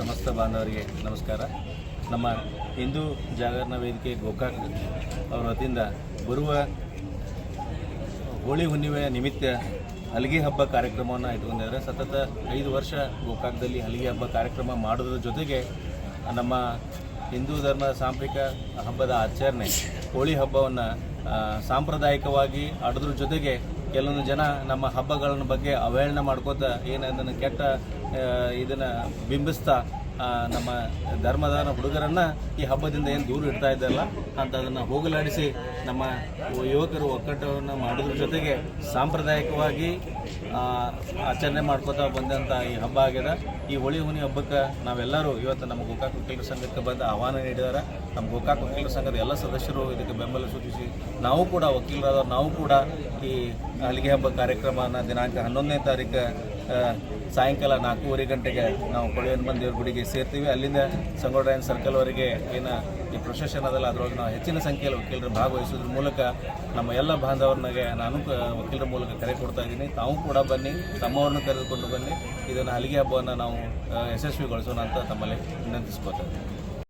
ಸಮಸ್ತ ಬಾಂಧವರಿಗೆ ನಮಸ್ಕಾರ. ನಮ್ಮ ಹಿಂದೂ ಜಾಗರಣ ವೇದಿಕೆ ಗೋಕಾಕ್ ಅವರ ವತಿಯಿಂದ ಬರುವ ಹೋಳಿ ಹುಣ್ಣಿಮೆಯ ನಿಮಿತ್ತ ಹಲಗೆ ಹಬ್ಬ ಕಾರ್ಯಕ್ರಮವನ್ನು ಇಟ್ಕೊಂಡಿದ್ದಾರೆ. ಸತತ ಐದು ವರ್ಷ ಗೋಕಾಕ್ದಲ್ಲಿ ಹಲಗೆ ಹಬ್ಬ ಕಾರ್ಯಕ್ರಮ ಮಾಡೋದ್ರ ಜೊತೆಗೆ ನಮ್ಮ ಹಿಂದೂ ಧರ್ಮದ ಸಾಂಪ್ರಿಕ ಹಬ್ಬದ ಆಚರಣೆ, ಹೋಳಿ ಹಬ್ಬವನ್ನು ಸಾಂಪ್ರದಾಯಿಕವಾಗಿ ಆಡೋದ್ರ ಜೊತೆಗೆ ಕೆಲವೊಂದು ಜನ ನಮ್ಮ ಹಬ್ಬಗಳನ್ನ ಬಗ್ಗೆ ಅವಹೇಳನ ಮಾಡ್ಕೋತ ಏನು ಅದನ್ನು ಕೆಟ್ಟ ಇದನ್ನು ಬಿಂಬಿಸ್ತಾ ನಮ್ಮ ಧರ್ಮದ ಹುಡುಗರನ್ನ ಈ ಹಬ್ಬದಿಂದ ಏನು ದೂರ ಇಡ್ತಾ ಇದ್ದಲ್ಲ ಅಂತ ಅದನ್ನ ಹೋಗಲಾಡಿಸಿ ನಮ್ಮ ಯುವಕರು ಒಕ್ಕಟ್ಟವನ್ನು ಮಾಡೋದ್ರ ಜೊತೆಗೆ ಸಾಂಪ್ರದಾಯಿಕವಾಗಿ ಆಚರಣೆ ಮಾಡ್ಕೋತಾ ಬಂದಂಥ ಈ ಹಬ್ಬ ಆಗ್ಯದ ಈ ಹೋಳಿ ಹುಣ್ಣಿ ಹಬ್ಬಕ್ಕೆ ನಾವೆಲ್ಲರೂ ಇವತ್ತು ನಮ್ಮ ಗೋಕಾಕ್ ವಕೀಲರ ಸಂಘಕ್ಕೆ ಬಂದು ಆಹ್ವಾನ ನೀಡಿದ್ದಾರೆ ನಮ್ಮ ಗೋಕಾಕ್ ವಕೀಲರ ಸಂಘದ ಎಲ್ಲ ಸದಸ್ಯರು ಇದಕ್ಕೆ ಬೆಂಬಲ ಸೂಚಿಸಿ, ನಾವು ಕೂಡ ವಕೀಲರಾದವ್ರು, ನಾವು ಕೂಡ ಈ ಹಲಿಗೆ ಹಬ್ಬ ಕಾರ್ಯಕ್ರಮನ ದಿನಾಂಕ ಹನ್ನೊಂದನೇ ತಾರೀಕು ಸಾಯಂಕಾಲ ನಾಲ್ಕೂವರೆ ಗಂಟೆಗೆ ನಾವು ಕೊಳೆಯನ್ ದೇವ್ರ ಗುಡಿಗೆ ಸೇರ್ತೀವಿ. ಅಲ್ಲಿಂದ ಸಂಗೋಡ್ರಾಯನ್ ಸರ್ಕಲ್ವರೆಗೆ ಏನು ಈ ಪ್ರೊಸೆಷನ್ ಅದಲ್ಲ, ಅದರೊಳಗೆ ನಾವು ಹೆಚ್ಚಿನ ಸಂಖ್ಯೆಯಲ್ಲಿ ವಕೀಲರು ಭಾಗವಹಿಸೋದ್ರ ಮೂಲಕ ನಮ್ಮ ಎಲ್ಲ ಬಾಂಧವರನ್ನಾಗೆ ನಾನು ವಕೀಲರ ಮೂಲಕ ಕರೆ ಕೊಡ್ತಾ ಇದ್ದೀನಿ. ತಾವು ಕೂಡ ಬನ್ನಿ, ತಮ್ಮವ್ರನ್ನ ಕರೆದುಕೊಂಡು ಬನ್ನಿ. ಇದನ್ನು ಹಲಿಗೆ ಹಬ್ಬವನ್ನು ನಾವು ಯಶಸ್ವಿಗೊಳಿಸೋಣ ಅಂತ ತಮ್ಮಲ್ಲಿ ವಿನಂತಿಸ್ಕೊತಾ